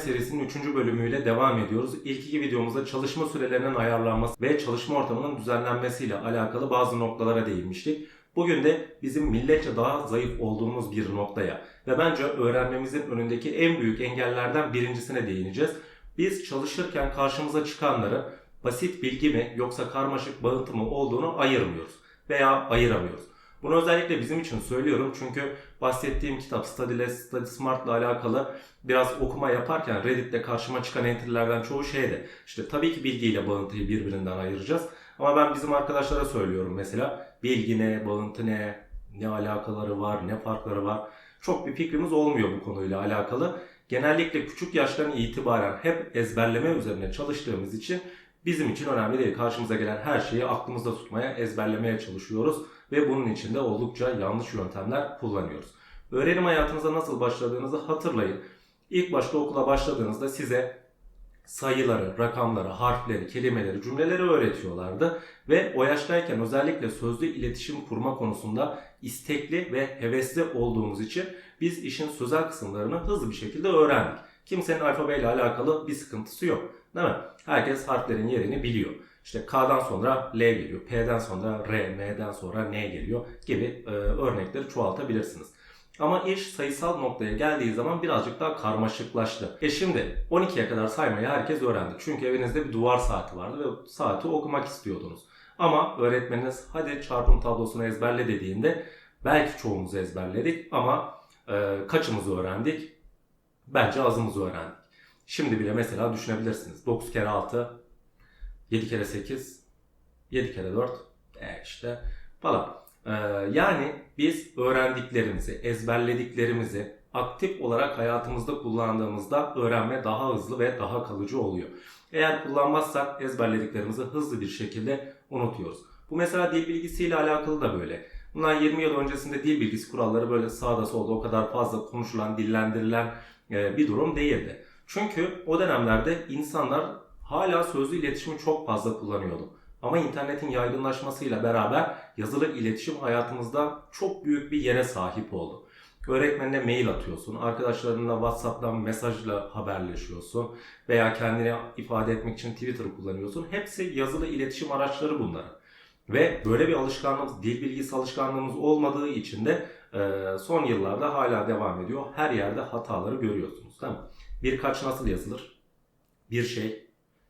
serisinin 3. bölümüyle devam ediyoruz. İlk iki videomuzda çalışma sürelerinin ayarlanması ve çalışma ortamının düzenlenmesiyle alakalı bazı noktalara değinmiştik. Bugün de bizim milletçe daha zayıf olduğumuz bir noktaya ve bence öğrenmemizin önündeki en büyük engellerden birincisine değineceğiz. Biz çalışırken karşımıza çıkanları basit bilgi mi yoksa karmaşık bağıntı mı olduğunu ayırmıyoruz veya ayıramıyoruz. Bunu özellikle bizim için söylüyorum çünkü bahsettiğim kitap Studyless, Study Smart'la alakalı biraz okuma yaparken Reddit'te karşıma çıkan entry'lerden çoğu şeydi. İşte tabii ki bilgiyle bağıntıyı birbirinden ayıracağız. Ama ben bizim arkadaşlara söylüyorum mesela bilgi ne, bağıntı ne, ne alakaları var, ne farkları var. Çok bir fikrimiz olmuyor bu konuyla alakalı. Genellikle küçük yaştan itibaren hep ezberleme üzerine çalıştığımız için bizim için önemli değil. Karşımıza gelen her şeyi aklımızda tutmaya, ezberlemeye çalışıyoruz ve bunun için de oldukça yanlış yöntemler kullanıyoruz. Öğrenim hayatınıza nasıl başladığınızı hatırlayın. İlk başta okula başladığınızda size sayıları, rakamları, harfleri, kelimeleri, cümleleri öğretiyorlardı ve o yaştayken özellikle sözlü iletişim kurma konusunda istekli ve hevesli olduğumuz için biz işin sözel kısımlarını hızlı bir şekilde öğrendik. Kimsenin alfabeyle alakalı bir sıkıntısı yok. Değil mi? Herkes harflerin yerini biliyor. İşte K'dan sonra L geliyor, P'den sonra R, M'den sonra N geliyor gibi e, örnekleri çoğaltabilirsiniz. Ama iş sayısal noktaya geldiği zaman birazcık daha karmaşıklaştı. E şimdi 12'ye kadar saymayı herkes öğrendi. Çünkü evinizde bir duvar saati vardı ve saati okumak istiyordunuz. Ama öğretmeniniz hadi çarpım tablosunu ezberle dediğinde belki çoğumuzu ezberledik ama e, kaçımızı öğrendik? Bence azımızı öğrendik. Şimdi bile mesela düşünebilirsiniz. 9 kere 6, 7 kere 8, 7 kere 4, e işte falan. Ee, yani biz öğrendiklerimizi, ezberlediklerimizi aktif olarak hayatımızda kullandığımızda öğrenme daha hızlı ve daha kalıcı oluyor. Eğer kullanmazsak ezberlediklerimizi hızlı bir şekilde unutuyoruz. Bu mesela dil bilgisiyle alakalı da böyle. Bundan 20 yıl öncesinde dil bilgisi kuralları böyle sağda solda o kadar fazla konuşulan, dillendirilen e, bir durum değildi. Çünkü o dönemlerde insanlar hala sözlü iletişimi çok fazla kullanıyordu. Ama internetin yaygınlaşmasıyla beraber yazılı iletişim hayatımızda çok büyük bir yere sahip oldu. Öğretmenine mail atıyorsun, arkadaşlarınla WhatsApp'tan mesajla haberleşiyorsun veya kendini ifade etmek için Twitter kullanıyorsun. Hepsi yazılı iletişim araçları bunlar. Ve böyle bir alışkanlığımız, dil bilgisi alışkanlığımız olmadığı için de son yıllarda hala devam ediyor. Her yerde hataları görüyorsunuz mi? Birkaç nasıl yazılır? Bir şey,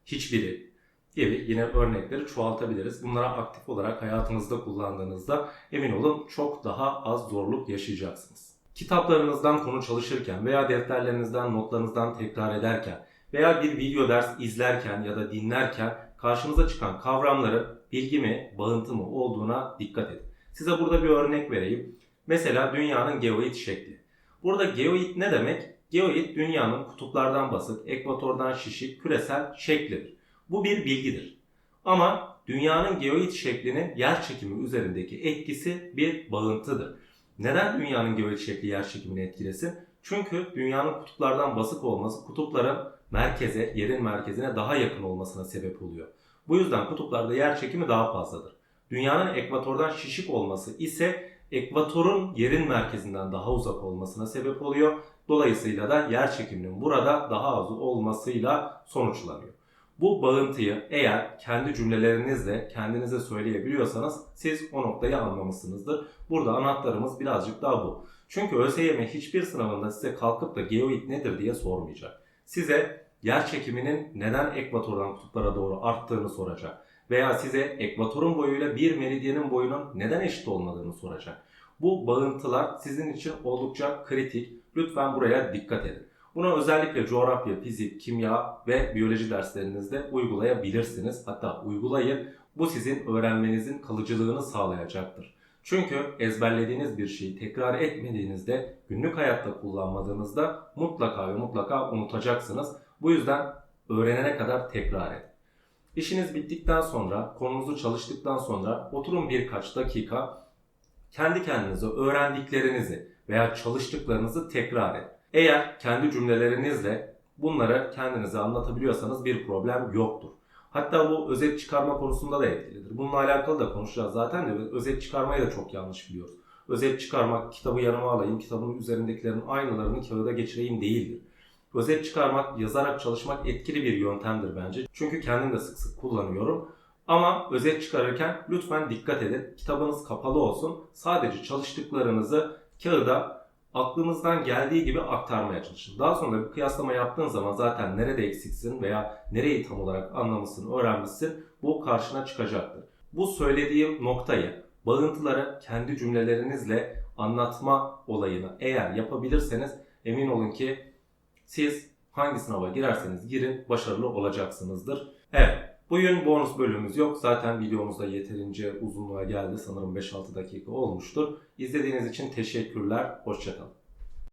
hiçbiri, gibi yine örnekleri çoğaltabiliriz. Bunlara aktif olarak hayatınızda kullandığınızda emin olun çok daha az zorluk yaşayacaksınız. Kitaplarınızdan konu çalışırken veya defterlerinizden, notlarınızdan tekrar ederken veya bir video ders izlerken ya da dinlerken karşınıza çıkan kavramları bilgi mi, bağıntı mı olduğuna dikkat edin. Size burada bir örnek vereyim. Mesela dünyanın geoid şekli. Burada geoid ne demek? Geoid dünyanın kutuplardan basık, ekvatordan şişik, küresel şeklidir. Bu bir bilgidir. Ama dünyanın geoid şeklinin yer çekimi üzerindeki etkisi bir bağıntıdır. Neden dünyanın geoid şekli yer çekimini etkilesin? Çünkü dünyanın kutuplardan basık olması kutupların merkeze, yerin merkezine daha yakın olmasına sebep oluyor. Bu yüzden kutuplarda yer çekimi daha fazladır. Dünyanın ekvatordan şişik olması ise ekvatorun yerin merkezinden daha uzak olmasına sebep oluyor. Dolayısıyla da yer çekiminin burada daha az olmasıyla sonuçlanıyor. Bu bağıntıyı eğer kendi cümlelerinizle kendinize söyleyebiliyorsanız siz o noktayı anlamışsınızdır. Burada anahtarımız birazcık daha bu. Çünkü ÖSYM hiçbir sınavında size kalkıp da geoid nedir diye sormayacak. Size yer çekiminin neden ekvatordan kutuplara doğru arttığını soracak. Veya size ekvatorun boyuyla bir meridyenin boyunun neden eşit olmadığını soracak. Bu bağıntılar sizin için oldukça kritik. Lütfen buraya dikkat edin. Bunu özellikle coğrafya, fizik, kimya ve biyoloji derslerinizde uygulayabilirsiniz. Hatta uygulayın. Bu sizin öğrenmenizin kalıcılığını sağlayacaktır. Çünkü ezberlediğiniz bir şeyi tekrar etmediğinizde, günlük hayatta kullanmadığınızda mutlaka ve mutlaka unutacaksınız. Bu yüzden öğrenene kadar tekrar edin. İşiniz bittikten sonra, konunuzu çalıştıktan sonra oturun birkaç dakika kendi kendinize öğrendiklerinizi veya çalıştıklarınızı tekrar edin. Eğer kendi cümlelerinizle bunları kendinize anlatabiliyorsanız bir problem yoktur. Hatta bu özet çıkarma konusunda da etkilidir. Bununla alakalı da konuşacağız zaten de özet çıkarmayı da çok yanlış biliyoruz. Özet çıkarmak, kitabı yanıma alayım, kitabın üzerindekilerin aynılarını kağıda geçireyim değildir. Özet çıkarmak, yazarak çalışmak etkili bir yöntemdir bence. Çünkü kendim de sık sık kullanıyorum. Ama özet çıkarırken lütfen dikkat edin. Kitabınız kapalı olsun. Sadece çalıştıklarınızı kağıda aklınızdan geldiği gibi aktarmaya çalışın. Daha sonra bir kıyaslama yaptığın zaman zaten nerede eksiksin veya nereyi tam olarak anlamışsın, öğrenmişsin bu karşına çıkacaktır. Bu söylediğim noktayı bağıntıları kendi cümlelerinizle anlatma olayını eğer yapabilirseniz emin olun ki siz hangi sınava girerseniz girin başarılı olacaksınızdır. Evet bugün bonus bölümümüz yok. Zaten videomuz da yeterince uzunluğa geldi. Sanırım 5-6 dakika olmuştur. İzlediğiniz için teşekkürler. Hoşçakalın.